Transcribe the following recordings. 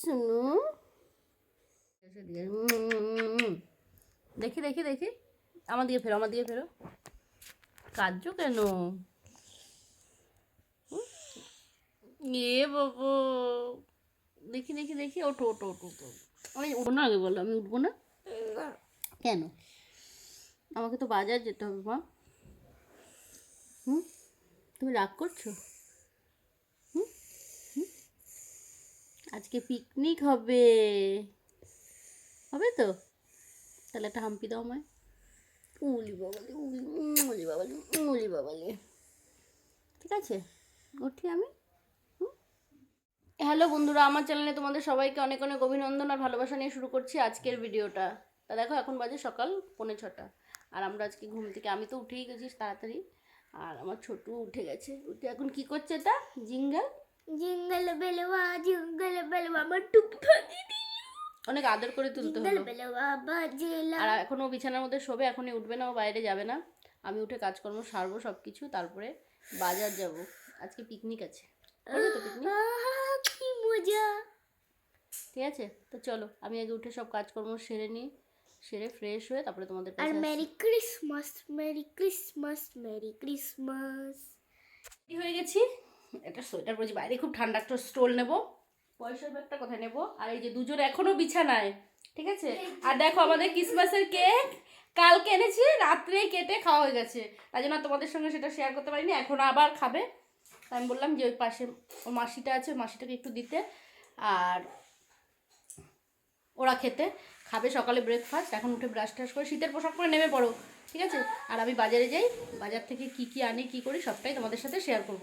শুনু। দেখি দেখি দেখি। আমার দিকে ফেরো, আমার দিকে ফেরো। কাজু কেন? এ বাবু। দেখি দেখি দেখি। ওঠো ওঠো ওঠো। আমি উঠবো না আগে বলো, আমি উঠবো না? কেন? আমাকে তো বাজার যেতে হবে, মা। হুম? তুমি রাগ করছ হুম হুম? আজকে পিকনিক হবে। হবে তো? তাহলে একটা হাম্পি দাও আমায়। উলি বাবালি উলি উলি বাবালি উলি বাবালি। ঠিক আছে উঠি আমি। হ্যালো বন্ধুরা আমার চ্যানেলে তোমাদের সবাইকে অনেক অনেক অভিনন্দন আর ভালোবাসা নিয়ে শুরু করছি আজকের ভিডিওটা। তা দেখো এখন বাজে সকাল পৌনে ছটা। আর আমরা আজকে ঘুম থেকে আমি তো উঠেই গেছি তাড়াতাড়ি। আর আমার ছোটু উঠে গেছে। উঠে এখন কি করছে এটা? জিঙ্গেল জিঙ্গল বেলওয়া জিঙ্গল বেলওয়া আমার দিল অনেক আদর করে তুলতে হলো। আর এখনও বিছানার মধ্যে শোবে এখনই উঠবে না ও বাইরে যাবে না। আমি উঠে কাজকর্ম সারবো সব কিছু তারপরে বাজার যাব। আজকে পিকনিক আছে। তো পিকনিক আহা, কি মজা। ঠিক আছে? তো চলো আমি আগে উঠে সব কাজকর্ম সেরে নিই সেরে ফ্রেশ হয়ে তারপরে তোমাদের আর merry Christmas merry Christmas merry Christmas হয়ে গেছি? একটা সোয়েটার পরেছি বাইরে খুব ঠান্ডা একটা স্টোল নেব পয়সার ব্যাগটা কোথায় নেব? আর এই যে দুজন এখনও বিছানায় ঠিক আছে? আর দেখো আমাদের ক্রিসমাসের কেক কালকে এনেছি রাত্রে কেটে খাওয়া হয়ে গেছে। তাই জন্য তোমাদের সঙ্গে সেটা শেয়ার করতে পারিনি এখন আবার খাবে। তাই আমি বললাম যে ওই পাশে ওর মাসিটা আছে ওই মাসিটাকে একটু দিতে। আর ওরা খেতে খাবে সকালে ব্রেকফাস্ট এখন উঠে ব্রাশ টাশ করে শীতের পোশাক পরে নেমে পড়ো ঠিক আছে? আর আমি বাজারে যাই বাজার থেকে কি কি আনি কি করি সবটাই তোমাদের সাথে শেয়ার করব।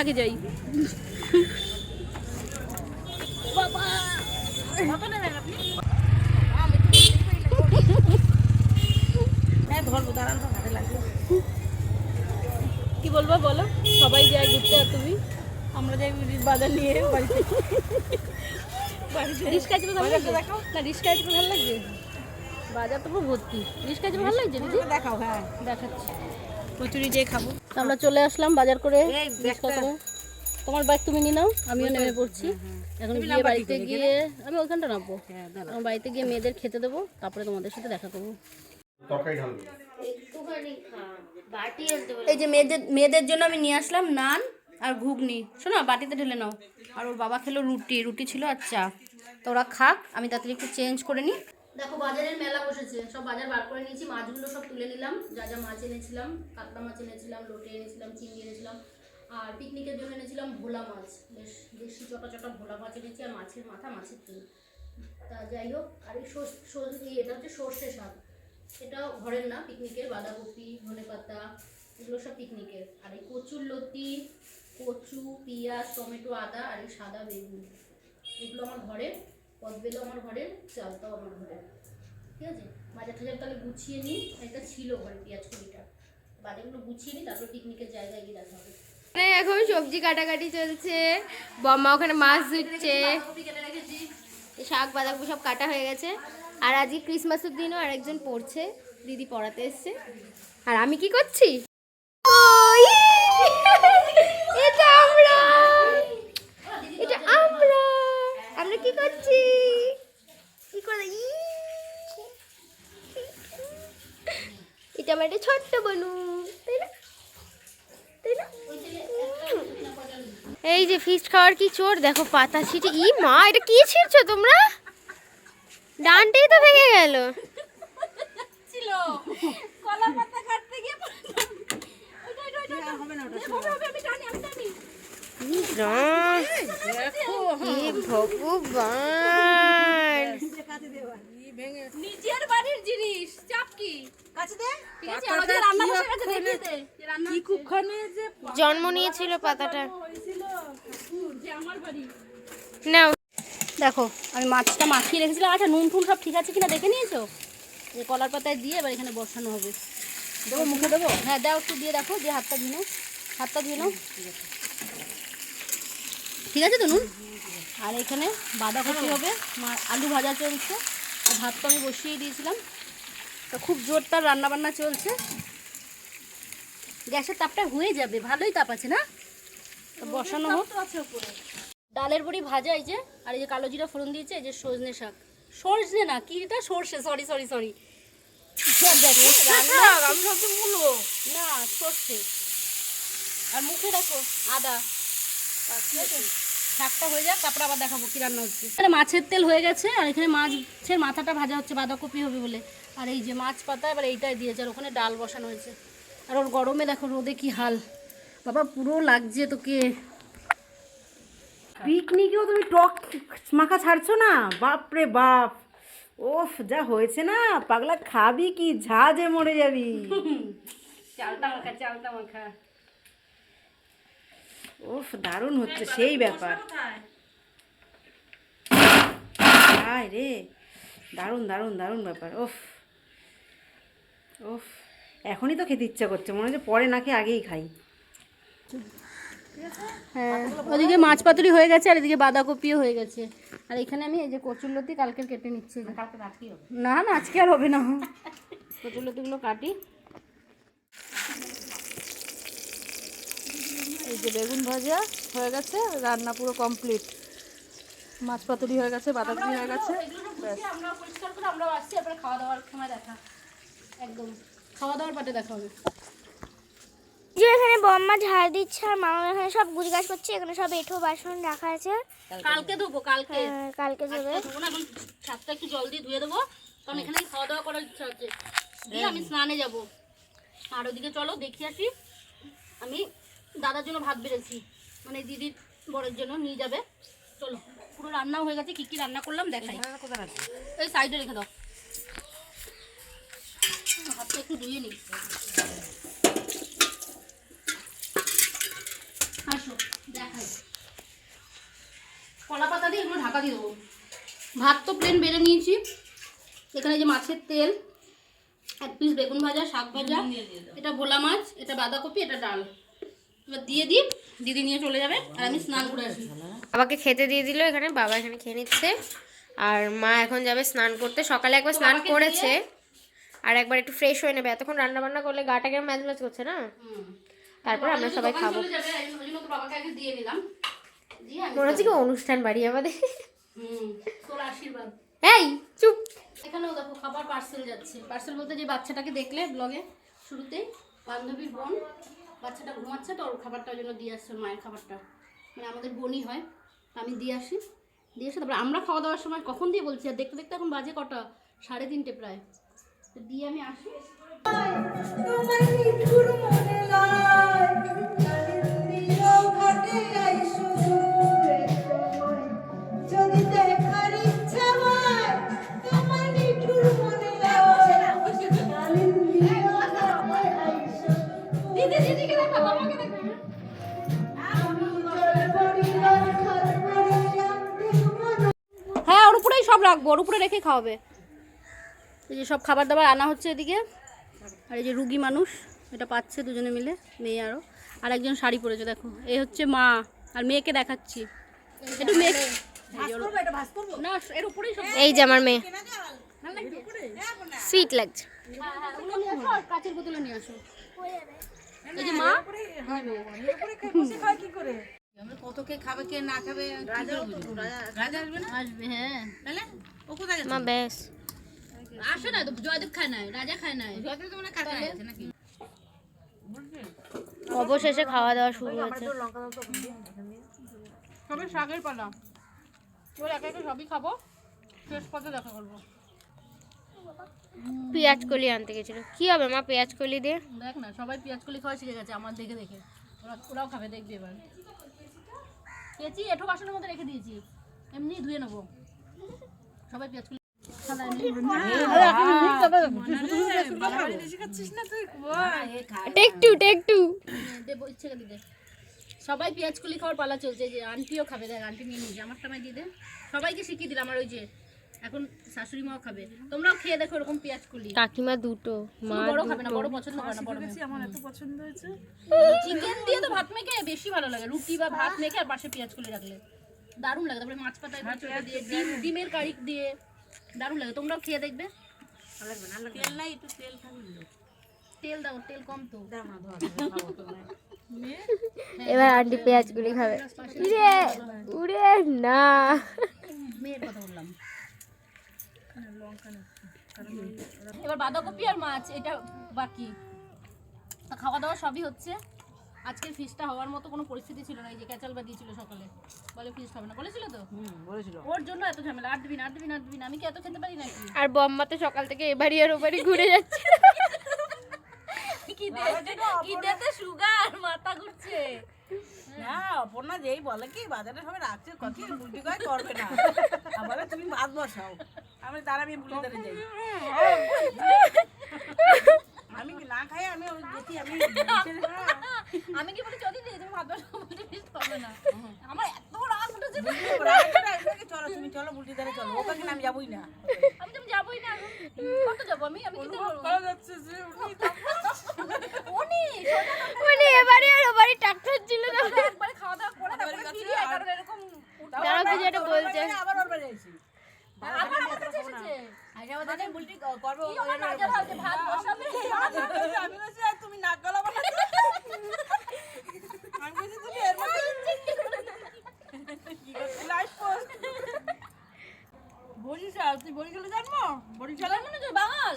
আগে যাই। কি বলব বলো। সবাই যায় ঘুরতে আর তুমি? আমরা যাই বাজার নিয়ে বাড়িতে। বাড়িতে। রিস্কা চেপে ভালো লাগছে? না রিস্কা চেপে ভালো লাগছে? বাজার তো পুরো ভর্তি। রিস্কা চেপে ভালো লাগছে দিদি? দেখাও হ্যাঁ। দেখাচ্ছি। কচুরি যে খাব। তো আমরা চলে আসলাম বাজার করে তোমার বাইক তুমি নিয়ে নাও আমিও নেমে পড়ছি। এখন গিয়ে বাড়িতে গিয়ে। আমি ওইখানটা নামবো। হ্যাঁ আমার বাড়িতে গিয়ে মেয়েদের খেতে দেবো তারপরে তোমাদের সাথে দেখা করব। এই যে মেয়েদের মেয়েদের জন্য আমি নিয়ে আসলাম নান আর ঘুগনি। শোনো বাটিতে ঢেলে নাও। আর ওর বাবা খেলো রুটি রুটি ছিল আর চা। তো ওরা খাক আমি তাড়াতাড়ি একটু চেঞ্জ করে নিই। দেখো, বাজারের মেলা বসেছে। সব বাজার বার করে নিয়েছি। মাছগুলো সব তুলে নিলাম। যা যা মাছ এনেছিলাম, কাতলা মাছ এনেছিলাম লোটে এনেছিলাম, চিংড়ি এনেছিলাম, আর পিকনিকের জন্য এনেছিলাম ভোলা মাছ। বেশ দেশি চটা চটা ভোলা মাছ এনেছি আর মাছের মাথা, মাছের তেল তা যাই হোক, আর এই এটা হচ্ছে সর্ষে শাক। এটাও ঘরের না, পিকনিকের। বাঁধাকপি ধনে পাতা এগুলো সব পিকনিকের। আর এই কচুর লতি, কচু, পেঁয়াজ, টমেটো, আদা আর এই সাদা বেগুন। এগুলো আমার পদবেলো আমার আমার ঠিক আছে? তাহলে গুছিয়ে নিই। এটা ছিল ঘরে পেঁয়াজ কড়িটা। গুছিয়ে নিই, তারপর পিকনিকের জায়গায় গিয়ে দেখা হবে। এখন সবজি কাটাকাটি চলছে। বম্মা ওখানে মাছ ধুচ্ছে শাক বাঁধাকপি সব কাটা হয়ে গেছে। আর আজকে ক্রিসমাসের দিনও আরেকজন পড়ছে। দিদি পড়াতে এসছে। আর আমি কি করছি ওই! এটা আমরা এটা আমরা আমরা কি করছি? কি করে? এটা আমার একটা ছোট্ট বনু তাই না? তাই না? এই যে ফিস্ট খাওয়ার কি চোর? দেখো পাতা ছিটে। ই মা এটা কি ছিড়ছো তোমরা? ডানটাই তো ভেঙে গেল। ছিল। কলা পাতা কাটতে গিয়ে হবে না ওটা ই রাম, কি ভগবান। নিজের বাড়ির জিনিস চাপ কি? কাছে দে। ঠিক আছে আমাদের রান্না বসে গেছে দেখিয়ে দে। যে রান্না কি কুক্ষণে যে জন্ম নিয়েছিল পাতাটা। হয়েছিল যে আমার বাড়ি। নাও। দেখো আমি মাছটা মাখিয়ে রেখেছিলাম। আচ্ছা নুন টুন সব ঠিক আছে কিনা দেখে নিয়েছো? এই কলার পাতায় দিয়ে এবার এখানে বসানো হবে। দেবো মুখে দেবো? হ্যাঁ দাও একটু দিয়ে দেখো দিয়ে হাতটা ধুয়ে নাও। হাতটা ধুয়ে নাও। ঠিক আছে তো নুন আর এখানে বাঁধাকপি হবে আলু ভাজা চলছে আর ভাত তো আমি বসিয়ে দিয়েছিলাম। তো খুব জোর তার রান্নাবান্না চলছে। গ্যাসের তাপটা হয়ে যাবে ভালোই তাপ আছে না? তো বসানো হোক। ডালের বড়ি ভাজা এই যে আর এই যে কালো জিরা ফোড়ন দিয়েছে এই যে সজনে শাক। সজনে না কি এটা? সর্ষে সরি সরি সরি না সর্ষে। আর মুখে দেখো আদা। শাকটা হয়ে যাক তারপর আবার দেখাবো কি রান্না হচ্ছে। এখানে মাছের তেল হয়ে গেছে আর এখানে মাছের মাথাটা ভাজা হচ্ছে বাঁধাকপি হবে বলে। আর এই যে মাছ পাতা এবার এইটাই দিয়েছে আর ওখানে ডাল বসানো হয়েছে। আর ওর গরমে দেখো রোদে কি হাল। বাবা পুরো লাগছে তোকে। পিকনিকেও তুমি টক মাখা ছাড়ছো না? বাপ রে বাপ। ওফ যা হয়েছে না? পাগলা খাবি কি? ঝাঁজে মরে যাবি। চালটা মাখা চালটা মাখা। ওফ দারুণ হচ্ছে সেই ব্যাপার। হায় রে দারুণ দারুণ দারুণ ব্যাপার ওফ ওফ এখনই তো খেতে ইচ্ছা করছে মনে হচ্ছে পরে না খেয়ে আগেই খাই। হ্যাঁ ওদিকে মাছ পাতুরি হয়ে গেছে আর এদিকে বাঁধাকপিও হয়ে গেছে। আর এখানে আমি এই যে কচুরলতি কালকের কেটে নিচ্ছি। না না আজকে আর হবে না। কচুরলতিগুলো কাটি। এই যে বেগুন ভাজা হয়ে গেছে রান্না পুরো কমপ্লিট মাছ পাতুরি হয়ে গেছে বাঁধাকপি হয়ে গেছে আমরা পরিষ্কার করে আমরা আসছি এরপরে খাওয়া দাওয়ার সময় দেখা একদম খাওয়া দাওয়ার পাটে দেখা হবে যে এখানে বম্মা ঝাড় দিচ্ছে আর মামা এখানে সব গুছ গাছ করছে এখানে সব এঁঠো বাসন রাখা আছে। কালকে ধোবো কালকে। কালকে যাবে না এখন ছাদটা একটু জল দিয়ে ধুয়ে দেবো। কারণ এখানে খাওয়া দাওয়া করার ইচ্ছা হচ্ছে। দিয়ে আমি স্নানে যাব। আর ওদিকে চলো দেখি আসি। আমি দাদার জন্য ভাত বেড়েছি। মানে দিদির বরের জন্য নিয়ে যাবে। চলো পুরো রান্নাও হয়ে গেছে কি কি রান্না করলাম দেখাই। এই সাইডে রেখে দাও। হাতটা একটু ধুয়ে নিই আসো দেখাই। কলা পাতা দিয়ে এগুলো ঢাকা দিয়ে দেবো। ভাত তো প্লেন বেড়ে নিয়েছি। এখানে যে মাছের তেল এক পিস বেগুন ভাজা শাক ভাজা এটা ভোলা মাছ এটা বাঁধাকপি এটা ডাল। এবার দিয়ে দিই দিদি নিয়ে চলে যাবে আর আমি স্নান করে আসি। বাবাকে খেতে দিয়ে দিল এখানে বাবা এখানে খেয়ে নিচ্ছে। আর মা এখন যাবে স্নান করতে। সকালে একবার স্নান করেছে আর একবার একটু ফ্রেশ হয়ে নেবে। এতক্ষণ রান্না বান্না করলে গাটা কেমন ম্যাচ করছে না? তারপর আমরা সবাই খাব। মনে হচ্ছে কি অনুষ্ঠান বাড়ি আমাদের। এই চুপ। এখানেও দেখো খাবার পার্সেল যাচ্ছে। পার্সেল বলতে যে বাচ্চাটাকে দেখলে ব্লগে শুরুতেই বান্ধবীর বোন বাচ্চাটা ঘুমাচ্ছে তো, ওর খাবারটা ওই জন্য দিয়ে আসছে, মায়ের খাবারটা। মানে আমাদের বোনই হয় আমি দিয়ে আসি। দিয়ে আসি তারপরে আমরা খাওয়া দাওয়ার সময় কখন দিয়ে বলছি? আর দেখতে দেখতে এখন বাজে কটা? সাড়ে তিনটে প্রায়। তো দিয়ে আমি আসি। ওর উপরে রেখে খাওয়াবে। এই যে সব খাবার দাবার আনা হচ্ছে এদিকে। আর এই যে রুগী মানুষ এটা পাচ্ছে দুজনে মিলে মেয়ে আরও আর একজন শাড়ি পরেছে দেখো। এই হচ্ছে মা আর মেয়েকে দেখাচ্ছি। একটু মেয়ে না এর উপরেই সব এই যে আমার মেয়ে। সুইট লাগছে? ওগুলো নিয়ে আসো আর কাচের বোতলে নিয়ে আসো। এই যে মা? আসবে হ্যাঁ। মা ব্যাস। আসে না তো জয়দেব খায় রাজা অবশেষে খাওয়া দাওয়া শুরু হয়েছে। সবে শাকের পালা। ওর একা একা সবই খাব? শেষ পথে দেখা করব। পেঁয়াজ কলি আনতে গেছিল। কি হবে মা পেঁয়াজ কলি দিয়ে? দেখ না সবাই পেঁয়াজ কলি খাওয়া শিখে গেছে আমার দেখে দেখে। ওরা ওরাও খাবে দেখবি এবার। পেঁচি এঠো বাসনের মধ্যে রেখে দিয়েছি। এমনি ধুয়ে নেব। সবাই পেঁয়াজ কলি টেক টু টেক টু। দেবো ইচ্ছে দিতে সবাই পেঁয়াজ কলি খাওয়ার পালা চলছে। যে আন্টিও খাবে দেখ আন্টি নিয়ে নিজে আমার টামায় দিয়ে দে। সবাইকে শিখিয়ে দিলাম আমার ওই যে এখন শাশুড়ি মাও খাবে। তোমরাও খেয়ে দেখো এরকম পেঁয়াজ কলি। কাকিমা দুটো মা বড় খাবে না বড় পছন্দ করে না বড় আমার এত পছন্দ হয়েছে। চিকেন দিয়ে তো ভাত মেখে বেশি ভালো লাগে রুটি বা ভাত মেখে আর পাশে পেঁয়াজ কলি রাখলে। দারুণ লাগে তারপরে মাছ পাতায় কচুরি দিয়ে ডিম ডিমের কারি দিয়ে দারুণ লাগে। তোমরাও খেয়ে দেখবে। তেল নাই একটু তেল খাবি তেল দাও তেল কম তো। এবার আন্টি পেঁয়াজগুলি খাবে। উড়ে উড়ে না। মেয়ের কথা বললাম। এবার বাঁধাকপি আর মাছ এটা বাকি। তা খাওয়া দাওয়া সবই হচ্ছে। আজকের ফিসটা হওয়ার মতো কোনো পরিস্থিতি ছিল না এই যে ক্যাচাল বা দিয়েছিল সকালে। বলে ফিস হবে না। বলেছিল তো? বলেছিল। ওর জন্য এত ঝামেলা। আট দিন আট দিন আট দিন আমি কি এত খেতে পারি নাকি? আর বম্মা তো সকাল থেকে এবারই আর ওবারই ঘুরে যাচ্ছে। কি দেতে সুগার? মাথা ঘুরছে। না অপর্ণা যেই বলে কি বাজারে সবাই রাখছে কত বুদ্ধি করে করবে না। আবার তুমি ভাত বসাও। আমি তার আমি বুঝে ধরে যাই। আমি কি না খাই? আমি গেছি আমি আমি কি বলি যদি দিয়ে তুমি ভাত বসাও বলতে ফিস হবে না। আমার এত রাগ উঠেছে। চলো তুমি চলো বুলটি ধরে চলো। ওকে কিন্তু আমি যাবোই না। আমি তো যাবোই না কত যাব আমি? আমি কিনতে পারব? যাচ্ছে যে উনি মানে এবারে আর ওবারই ট্রাক্টর ছিল না। একবারে খাওয়া দাওয়া করে তারপরে ফিরি আর কারণ এরকম দাঁড়াও কিছু একটা বলছে। আবার ওর বাড়ি আইছি আবার আমার কাছে এসেছে। আগে আমাদের বুলটি করব কি আমার হাতে ভাত বসাবে? আমি বলছি তুমি নাক গলা বানাচ্ছ আমি বলছি তুমি এর মধ্যে কি করছিস লাইভ পোস্ট? বরিশাল তুই বরিশালে জন্ম? বরিশালে? মানে তুই বাঙাল?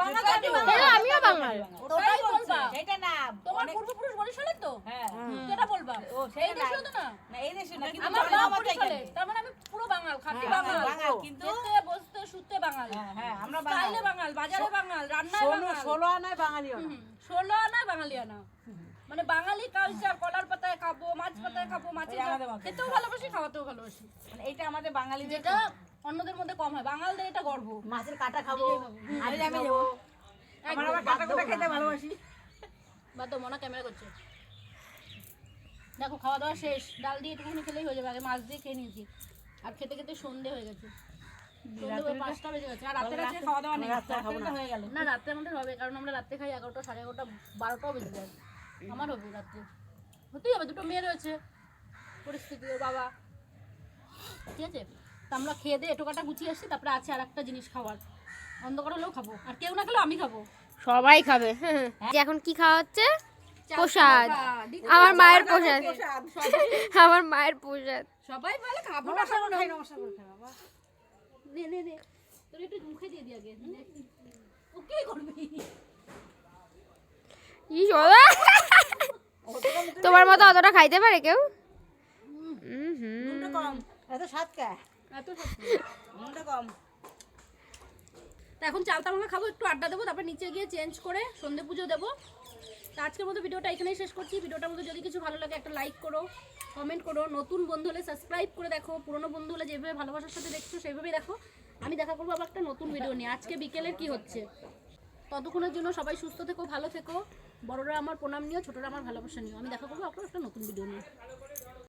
বাঙাল সেটাই জাতি তো। বাঙাল। আমিও বাঙাল। ওটাই বলবা। সেটা না তোমার পূর্বপুরুষ বরিশালের তো? হ্যাঁ। যেটা বলবা। ও, সেটা এই তো না। না এই দেশে না কিন্তু আমার বাবা বরিশালে। তার মানে আমি পুরো বাঙাল খাঁটি হ্যাঁ, বাঙাল, কিন্তু বসতে শুতে বাঙাল। হ্যাঁ হ্যাঁ আমরা বাঙাল। বাজারে বাঙাল রান্নায় বাঙাল। ষোলো আনায় বাঙালিও না। ষোলো আনায় বাঙালি আনা মানে বাঙালি কালচার কলার পাতায় খাব মাছ পাতায় খাব মাছের। খেতেও ভালোবাসি খাওয়াতেও ভালোবাসি। মানে এইটা আমাদের বাঙালিদের যেটা অন্যদের মধ্যে কম হয়। বাঙালদের এটা গর্ব। মাছের কাটা খাব আমি আমি যাব আমার আবার কাটা কাটা খেতে ভালোবাসি। বা তো মনে ক্যামেরা করছে। দেখো খাওয়া দাওয়া শেষ। ডাল দিয়ে একটুখানি খেলেই হয়ে যাবে। আগে মাছ দিয়ে খেয়ে নিয়েছি। আর খেতে খেতে সন্ধে হয়ে গেছে। না হয়ে গেল। না রাত্রে আমাদের হবে কারণ আমরা খাই এগারোটা সাড়ে এগারোটা বারোটাও বেজে যায়। আমার হবে রাত্রে। হতেই হবে দুটো মেয়ে রয়েছে। পরিস্থিতি বাবা। ঠিক আছে? তা আমরা খেয়ে দিয়ে এটোকাটা গুছিয়ে আসছি তারপরে আছে আর একটা জিনিস খাওয়ার। অন্ধকার হলেও খাব। আর কেউ না খেলেও আমি খাব। সবাই খাবে। যে এখন কি খাওয়া হচ্ছে? প্রসাদ। আমার মায়ের প্রসাদ। আমার মায়ের প্রসাদ। সবাই বলে খাব না খাব না। নে নে নে। তোর একটু মুখে দিয়ে দি আগে। ও কি করবি। ই সদা তোমার মতো অতটা খাইতে পারে কেউ? হুম হুম। নুনটা কম। এত স্বাদ কে? এত সত্যি নুনটা কম। তা এখন চালতা মাখা খাব একটু আড্ডা দেবো তারপর নিচে গিয়ে চেঞ্জ করে সন্ধে পুজো দেবো। তা আজকের মতো ভিডিওটা এখানেই শেষ করছি। ভিডিওটার মধ্যে যদি কিছু ভালো লাগে একটা লাইক করো। কমেন্ট করো। নতুন বন্ধু হলে সাবস্ক্রাইব করে দেখো। পুরনো বন্ধু হলে যেভাবে ভালোবাসার সাথে দেখছ সেইভাবেই দেখো। আমি দেখা করব আবার একটা নতুন ভিডিও নিয়ে। আজকে বিকেলের কি হচ্ছে? ততক্ষণের জন্য সবাই সুস্থ থেকো, ভালো থেকো। বড়রা আমার প্রণাম নিও, ছোটরা আমার ভালোবাসা নিও। আমি দেখা করব আপনার একটা নতুন ভিডিও নিয়ে।